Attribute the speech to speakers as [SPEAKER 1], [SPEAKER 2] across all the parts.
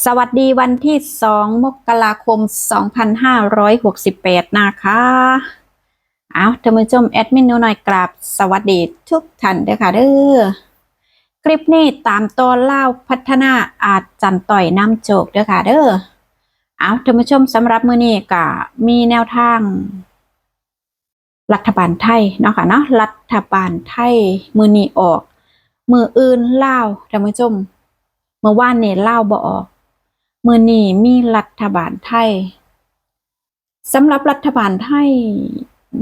[SPEAKER 1] สวัสดีวันที่ 2 มกราคม 2568 นะคะ เอาท่านผู้ชมแอดมินหนูหน่อยกราบสวัสดีทุกท่านเด้อค่ะเด้อ คลิปนี้ตามตอนเล่าพัฒนาอาจจันต่อยน้ำโจกเด้อค่ะเด้อ เอาท่านผู้ชมสำหรับมื้อนี้ก็มีแนวทาง รัฐบาลไทยเนาะค่ะเนาะ รัฐบาลไทยมือนี้ออก มืออื่นเล่าท่านผู้ชมเมื่อวานนี่เล่าบ่ออก มือนี้มีรัฐบาลไทยสำหรับรัฐบาลไทย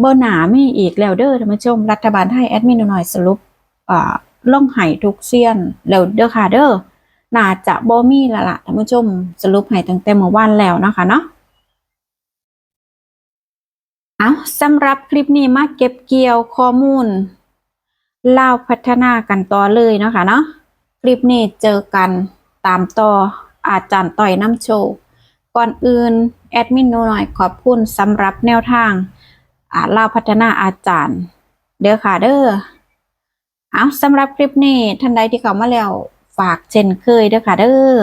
[SPEAKER 1] บ่หนามีอีกแล้วเด้อท่านผู้ชม รัฐบาลไทยแอดมินหน่อยสรุปอ่าล่องไห้ทุกเซียนแล้วเด้อค่ะเด้อน่าจะบ่มีละละท่านผู้ชม สรุปให้ตั้งแต่เมื่อวานแล้วนะคะเนาะเอาสำหรับคลิปนี้มาเก็บเกี่ยวข้อมูลเล่าพัฒนากันต่อเลยเนาะคะเนาะคลิปนี้เจอกันตามต่อ อาจารย์ต่อยน้ำโชว์ก่อนอื่นแอดมินหนูหน่อยขอบคุณสำหรับแนวทางอ่าเล่าพัฒนาอาจารย์ เด้อค่ะเด้อเอาสำหรับคลิปนี้ท่านใดที่เข้ามาแล้วฝากเช่นเคยเด้อค่ะเด้อ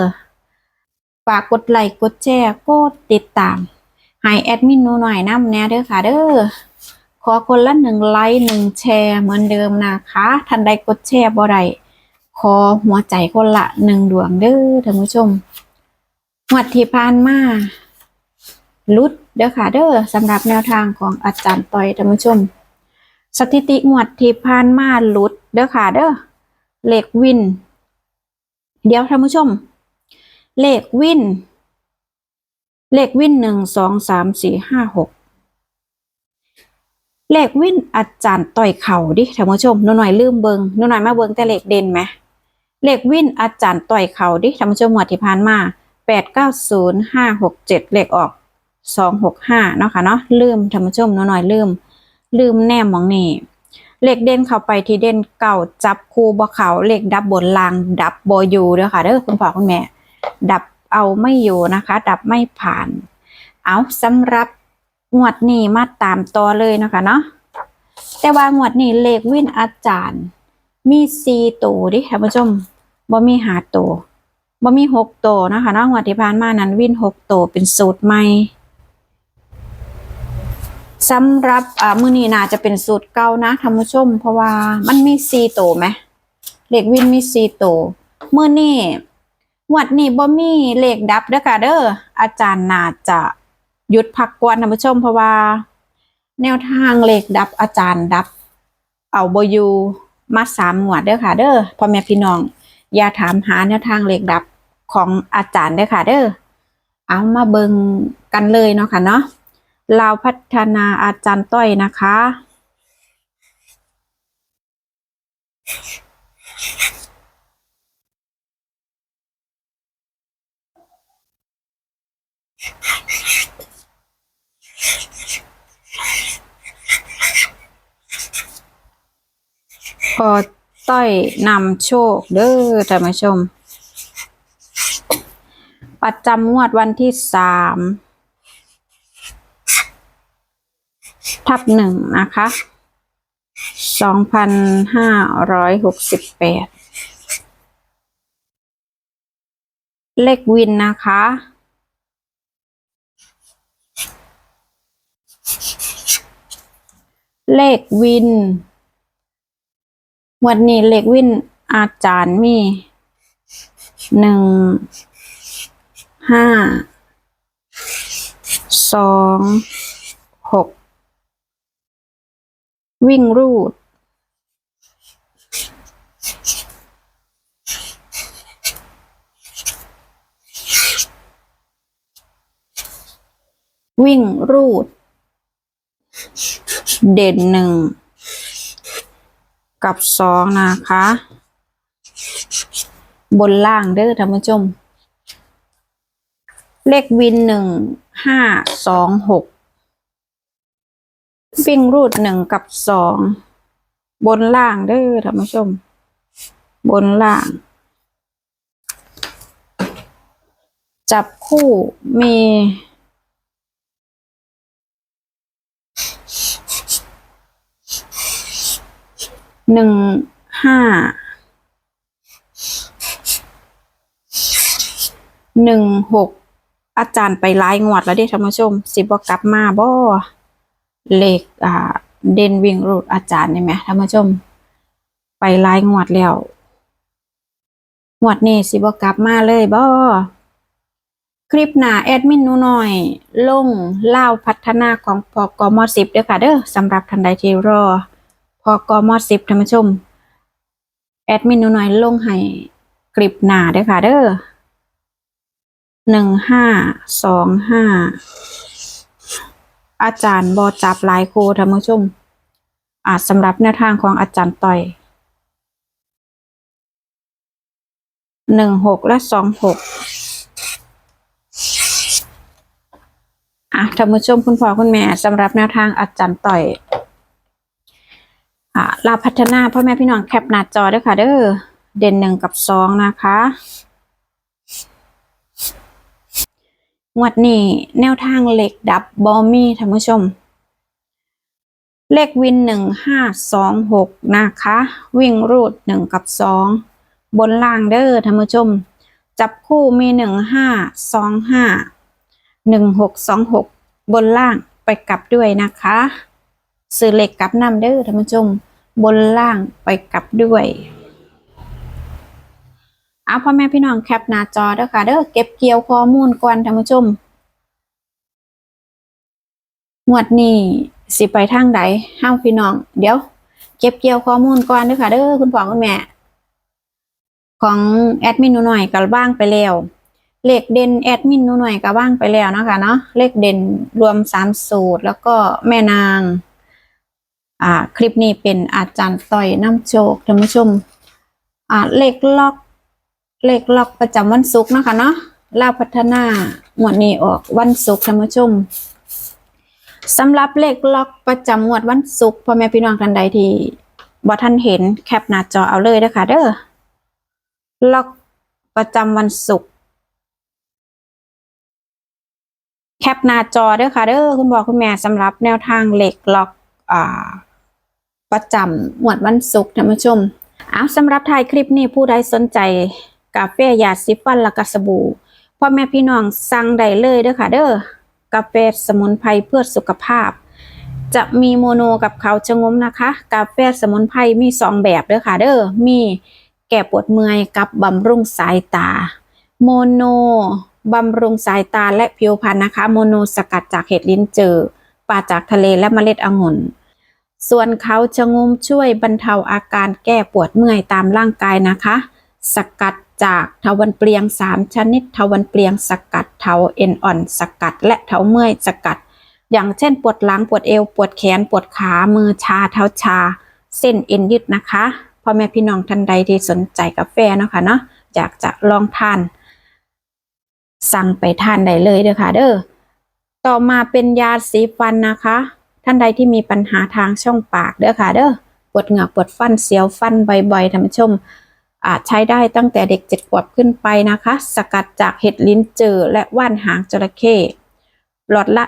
[SPEAKER 1] ฝากกดไลค์กดแชร์กดติดตามให้แอดมินหนูหน่อยนำแน่เด้อค่ะเด้อขอคนละหนึ่งไลค์หนึ่งแชร์เหมือนเดิมนะคะท่านใดกดแชร์บ่ได้ ขอหัวใจคนละหนึ่งดวงเด้อท่านผู้ชมหวดที่ผ่านมาลุดเด้อค่ะเด้อสำหรับแนวทางของอาจารย์ต่อยท่านผู้ชม สถิติงวดที่ผ่านมาลุดเด้อค่ะเด้อเลขวิน เดี๋ยวท่านผู้ชม เลขวิน เลขวินหนึ่งสองสามสี่ห้าหกเลขวินอาจารย์ต่อยเข่าดิท่านผู้ชมหนูหน่อยลืมเบิงหนูหน่อยมาเบิงแต่เลขเด่นไหม เลขวินอาจารย์ต่อยเขาดิท่านผู้ชมหมวดที่ผ่านมาแปดเก้าศูนย์ห้าหกเจ็ดเลขออกสองหกห้าเนาะค่ะเนาะลืมท่านผู้ชมหนูหน่อยลืม ลืมแนมมองนี่เลขเด่นเข้าไปที่เด่นเก่าจับคูบ่เขาเลขดับบนลางดับบอยู่เด้อค่ะเด้อคุณพ่อคุณแม่ ดับเอาไม่อยู่นะคะ ดับไม่ผ่าน เอาสำหรับงวดนี้มาตามต่อเลยนะคะเนาะแต่ว่างวดนี้เลขวินอาจารย์ มีสี่ตัวดิท่านผู้ชมบ่มีหาตัวบ่มีหกตัวนะคะนาะงวดที่ผ่านมานั้นวินหกตัวเป็นสูตรใหม่สำหรับอ่ามือนี้น่าจะเป็นสูตรเก่านะท่านผู้ชม เพราะว่ามันมีสี่ตัวไหมเลขวินมีสี่ตัวมือนี้งวดนี้บ่มีเลขดับเด้อค่ะเด้ออาจารย์น่าจะหยุดพักก่อนท่านผู้ชม เพราะว่า แนวทางเลขดับอาจารย์ดับ เอาบอยู่ มาสามงวดเด้อค่ะ เด้อพ่อแม่พี่น้อง อย่าถามหาแนวทางเลขดับของอาจารย์เด้อค่ะ เด้อเอามาเบิ่งกันเลยเนาะค่ะเนาะลาพัฒนาอาจารย์ต้อยนะคะ พอต้อยนำโชคเด้อท่านผู้ชม ประจำงวดวันที่สามทับหนึ่งนะคะสองพันห้าร้อยหกสิบแปดเลขวินนะคะเลขวิน วันนี้เลขวินอาจารย์มีหนึ่งห้าสองหกวิ่งรูดวิ่งรูด เด่นหนึ่ง กับสองนะคะ บนล่างเด้อท่านผู้ชม เลขวินหนึ่งห้าสองหกวิ่งรูดหนึ่งกับสองบนล่างเด้อท่านผู้ชม บนล่าง จับคู่มี หนึ่งห้าหนึ่งหกอาจารย์ไปไล่งวดแล้วเด้ท่านผู้ชม สิบกลับมาบ่เลขอ่า เดนวิ่งรูดอาจารย์นี่ไหมท่านผู้ชม ไปไล่งวดแล้วงวดนี้สิบกลับมาเลยบ่คลิปหน้าแอดมินหนูหน่อย ลงเล่าพัฒนาของพอกมสิบเด้อค่ะเด้อสำหรับทันใดที่รอ พอกมสิบท่านผู้ชม แอดมินหนูหน่อยลงให้คลิปหนาด้อค่ะ เด้อหนึ่งห้าสองห้าอาจารย์บอจับลายคท่านผู้ชม อาจสำหรับแนวทางของอาจารย์ต่อยหนึ่งหกและสองหกอะท่านผู้ชมคุณพ่อคุณแม่สำหรับแนวทางอาจารย์ต่อย อะลาพัฒนาพ่อแม่พี่น้องแคปหน้าจอด้วยค่ะ เด้อเด่นหนึ่งกับสองนะคะงวดนี้แนวทางเหล็กดับบอมี่ท่านผู้ชม เลขวินหนึ่งห้าสองหกนะคะ วิ่งรูดหนึ่งกับสองบนล่างเด้อท่านผู้ชม จับคู่มีหนึ่งห้าสองห้าหนึ่งหกสองหกบนล่างไปกลับด้วยนะคะ ซื้อเหล็กกลับนำเด้อท่านผู้ชม บนล่างไปกลับด้วยเอาพ่อแม่พี่น้องแคปหน้าจอเด้อค่ะเด้อเก็บเกี่ยวข้อมูลก่อนท่านผู้ชมงวดนี้สิไปทางใดห้ามพี่น้อง เดี๋ยว เก็บเกี่ยวข้อมูลก่อนเด้อค่ะเด้อคุณพ่อคุณแม่ ของแอดมินหนูหน่อยก็บ้างไปแล้วเลขเด่นแอดมินหนูหน่อยก็บ้างไปแล้วนะคะเนาะเลขเด่นรวมสามสูตร แล้วก็แม่นาง อ่าคลิปนี้เป็นอาจารย์ต่อยน้ำโชคท่านผู้ชมอ่าเลขล็อก เลขล็อกประจำวันศุกร์นะคะเนาะลาวพัฒนาหมวดนี้ออกวันศุกร์ท่านผู้ชมสำหรับเลขล็อกประจำงวดวันศุกร์พ่อแม่พี่น้องท่านใดที่บ่ท่านเห็นแคปหน้าจอเอาเลยนะคะเด้อล็อกประจำวันศุกร์แคปหน้าจอเด้อค่ะเด้อคุณบอกคุณแม่สำหรับแนวทางเลขล็อกอ่า ประจำงวดวันศุกร์ท่านผู้ชมอ้าสำหรับถ่ายคลิปนี้ผู้ใดสนใจกาแฟยาสีฟันและกสบู่พ่อแม่พี่น้องสั่งได้เลยเด้อค่ะเด้อกาแฟสมุนไพรเพื่อสุขภาพ จะมีโมโนกับเขาชะงมนะคะ กาแฟสมุนไพรมีสองแบบเด้อค่ะเด้อมีแก้ปวดเมื่อยกับบำรุงสายตา โมโนบำรุงสายตาและผิวพรรณนะคะ โมโนสกัดจากเห็ดลิ้นเจอปลาจากทะเลและเมล็ดองุ่น ส่วนเขาชะงมช่วยบรรเทาอาการแก้ปวดเมื่อยตามร่างกายนะคะ สกัดจากเถาวันเปลียง 3 ชนิดเถาวันเปลียงสกัดเถาเอ็นอ่อน สกัด และเถาเมื่อยสกัด อย่างเช่นปวดหลังปวดเอว ปวดแขน ปวดขา มือชาเท้าชา เส้นเอ็นยืดนะคะพ่อแม่พี่น้องท่านใดที่สนใจกาแฟเนาะค่ะเนาะอยากจะลองทาน สั่งไปทานได้เลยเด้อค่ะเด้อต่อมาเป็นยาสีฟันนะคะ ท่านใดที่มีปัญหาทางช่องปากเด้อค่ะเด้อปวดเหงือกปวดฟันเสียวฟันบ่อยๆท่านผู้ชมอาจใช้ได้ตั้งแต่เด็กเจ็ดขวบขึ้นไปนะคะ สกัดจากเห็ดลิ้นเจือและว่านหางจระเข้หลอดละ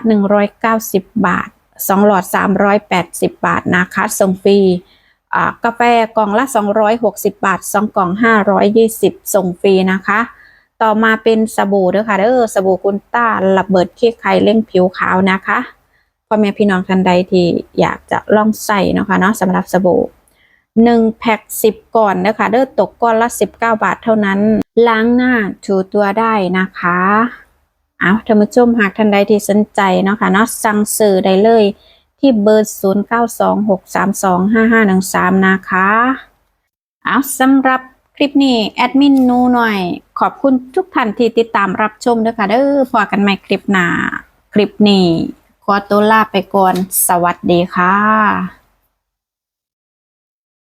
[SPEAKER 1] 190 บาท 2 หลอด 380 บาทนะคะส่งฟรีอ่ากาแฟกล่องละ 260 บาท 2 กล่อง 520 ส่งฟรีนะคะ ต่อมาเป็นสบู่เด้อค่ะเด้อสบู่กุนต้าระเบิดขี้ไข่เล่งผิวขาวนะคะ พ่อแม่พี่น้องท่านใดที่อยากจะลองใส่นะคะเนาะสำหรับสบู่หนึ่งแพ็คสิบก่อนนะคะเด้อตกก้อนละสิบเก้าบาทเท่านั้น ล้างหน้าถูตัวได้นะคะ เอาท่านผู้ชมหากท่านใดที่สนใจเนาะค่ะเนาะสั่งซื้อได้เลยที่เบอร์ 0 9 2 6 3 2 5 5 1 3 นะคะ เอาสำหรับคลิปนี้ แอดมินนูหน่อย ขอบคุณทุกท่านที่ติดตามรับชมด้วยค่ะเด้อพอกันใหม่คลิปหน้า คลิปนี้ ขอตัวลาไปก่อน สวัสดีค่ะ